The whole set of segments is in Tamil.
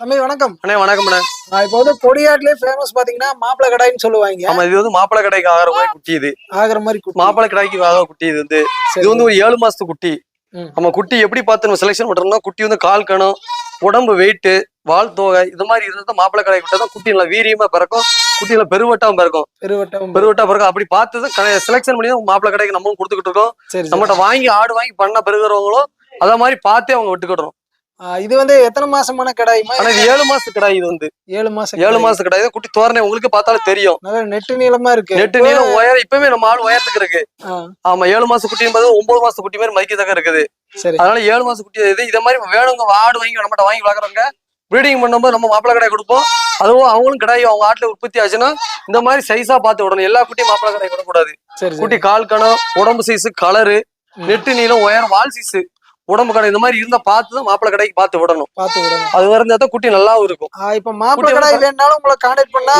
தம்பி வணக்கம். அண்ணே வணக்கம்ண்ணே. ஆஹ் இப்போ வந்து கொடியாட்லயே ஃபேமஸ் பாத்தீங்கன்னா மாப்பிளை கடாய்ன்னு சொல்லுவாங்க. ஆமா இது வந்து மாப்பிளை கடைக்கு ஆகிற மாதிரி குட்டி இது ஆகிற மாதிரி. மாப்பிளை கடைக்கு ஆகிற குட்டி இது வந்து. இது வந்து ஒரு ஏழு மாசத்து குட்டி. நம்ம குட்டி எப்படி பார்த்து நம்ம செலெக்ஷன் பண்றோம்னா குட்டி வந்து கால் கணம் உடம்பு வெயிட் வால் தோகை இது மாதிரி இருந்தா மாப்பிளை கடை விட்டா தான் குட்டி நல்லா வீரியமா பிறக்கும் குட்டி நல்லா பெருவட்டாவும் பிறக்கும். பெருவட்டம் பெருவட்டா பிறக்கும். அப்படி பார்த்து தான் செலெக்ஷன் பண்ணி தான் மாப்பிளை கடைக்கு நம்மளும் கொடுத்துக்கிட்டு இருக்கோம். நம்மகிட்ட வாங்கி ஆடு வாங்கி பண்ண பெருகிறவங்களும் அத மாதிரி பார்த்தே அவங்க விட்டுக்கிடுறோம் இது வந்து எத்தனை மாசமான கடாயுமா ஆனா இது ஏழு மாசத்து கடை இது வந்து. ஏழு மாசம் ஏழு மாசத்து கடை இது குட்டி தோரணை உங்களுக்கு பார்த்தாலும் தெரியும். நெட்டு நீளமா இருக்கு. நெட்டு நீளம் உயரம் இப்பவே நம்ம ஆள் உயரத்துக்கு இருக்கு. ஆமா ஏழு மாச குட்டியும் பார்த்து ஒன்பது மாச குட்டி மாதிரி மதிக்கத்தக்க இருக்குது. சரி. அதனால ஏழு மாச குட்டி இது இதை மாதிரி வேணுங்க ஆடு வாங்கி நம்மகிட்ட வாங்கி வளர்க்குறவங்க. ப்ரீடிங் பண்ணும்போது நம்ம மாப்பிளை கடை கொடுப்போம். அதுவும் அவங்களும் கிடையாது அவங்க ஆட்டுல உற்பத்தி ஆச்சுன்னா இந்த மாதிரி சைஸா பார்த்து விடணும். எல்லா குட்டியும் மாப்பிளை கடை விடக்கூடாது குட்டி கால் கணம் உடம்பு சைஸ் கலரு. நெட்டு நீளம் உயரம் வால் சைஸ் உடம்பு கடை இந்த மாதிரி இருந்தா பார்த்து தான் மாப்பிளை கடைக்கு பார்த்து விடணும். பார்த்து விடணும். அது இருந்தா தான் குட்டி நல்லாவும் இருக்கும். இப்ப மாப்பிளை குட்டி கடாய் வேணாலும் உங்களை கான்டாக்ட் பண்ணா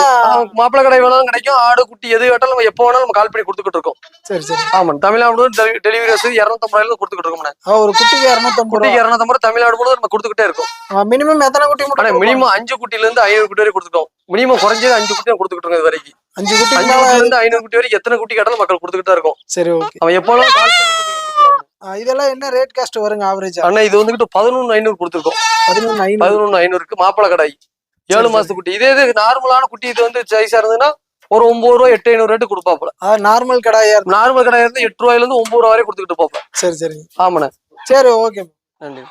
மாப்பிளை கடை வேணாலும் கிடைக்கும். ஆடு குட்டி எது வேட்டாலும் எப்போ வேணாலும் நம்ம கால் பண்ணி கொடுத்துக்கிட்டு இருக்கோம். சரி சரி. ஆமா தமிழ்நாடு டெலிவரி வசதி இரநூத்தம்பது ரூபாயில கொடுத்துக்கிட்டு இருக்கோம் ஒரு குட்டிக்கு இரநூத்தம்பது குட்டிக்கு இரநூத்தம்பது தமிழ்நாடு கூட நம்ம கொடுத்துக்கிட்டே இருக்கோம். மினிமம் எத்தனை குட்டி மினிமம் அஞ்சு குட்டில இருந்து ஐநூறு குட்டி வரை கொடுத்துட்டோம். மினிமம் குறைஞ்சது அஞ்சு குட்டி கொடுத்துக்கிட்டு இருக்கோம் இது வரைக்கும். அஞ்சு இருந்து ஐநூறு குட்டி வரைக்கும் எத்தனை குட்டி கேட்டாலும் மக்கள் கொடுத்துக்கிட்டு இருக்கும். சரி ஓகே. அவன் பண்ணி இதெல்லாம் என்ன ரேட் காஸ்ட் வருங்க ஆவரேஜா அண்ணா இது வந்துகிட்டு பதினொன்னு ஐநூறு கொடுத்துருக்கோம். பதினொன்று ஐநூறு. பதினொன்னு ஐநூறுக்கு மாப்பிளை கடாய். ஏழு. மாசத்து குட்டி. இதே இது நார்மலான குட்டி இது வந்து சைஸா இருந்ததுன்னா ஒரு ஒன்பது ரூபா எட்டு ஐநூறு ரேட்டு கொடுப்பாப்புல ஆஹ் நார்மல் கடாயா நார்மல் கடாய் இருந்து எட்டு ரூபாயில இருந்து ஒன்பது ரூபா வரை கொடுத்துக்கிட்டு போப்பேன் சரி சரி. ஆமாண்ணே. சரி ஓகே நன்றி.